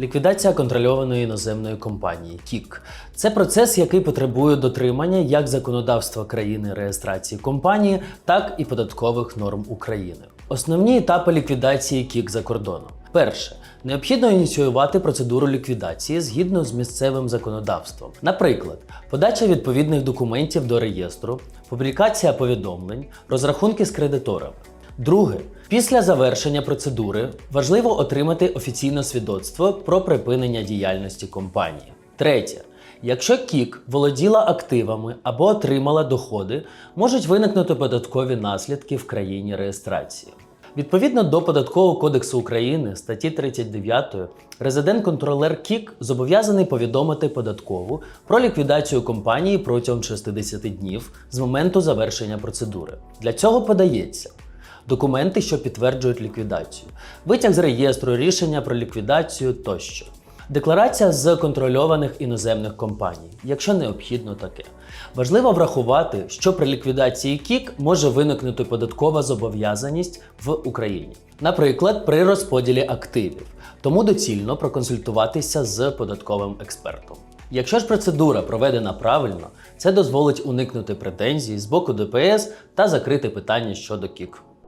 Ліквідація контрольованої іноземної компанії КІК. Це процес, який потребує дотримання як законодавства країни реєстрації компанії, так і податкових норм України. Основні етапи ліквідації КІК за кордоном. Перше, необхідно ініціювати процедуру ліквідації згідно з місцевим законодавством. Наприклад, подача відповідних документів до реєстру, публікація повідомлень, розрахунки з кредиторами. Друге, після завершення процедури важливо отримати офіційне свідоцтво про припинення діяльності компанії. Третє. Якщо КІК володіла активами або отримала доходи, можуть виникнути податкові наслідки в країні реєстрації. Відповідно до Податкового кодексу України статті 39, резидент-контролер КІК зобов'язаний повідомити податкову про ліквідацію компанії протягом 60 днів з моменту завершення процедури. Для цього подається документи, що підтверджують ліквідацію, витяг з реєстру, рішення про ліквідацію тощо. Декларація з контрольованих іноземних компаній, якщо необхідно таке. Важливо врахувати, що при ліквідації КІК може виникнути податкова зобов'язаність в Україні, наприклад, при розподілі активів. Тому доцільно проконсультуватися з податковим експертом. Якщо ж процедура проведена правильно, це дозволить уникнути претензій з боку ДПС та закрити питання щодо КІК.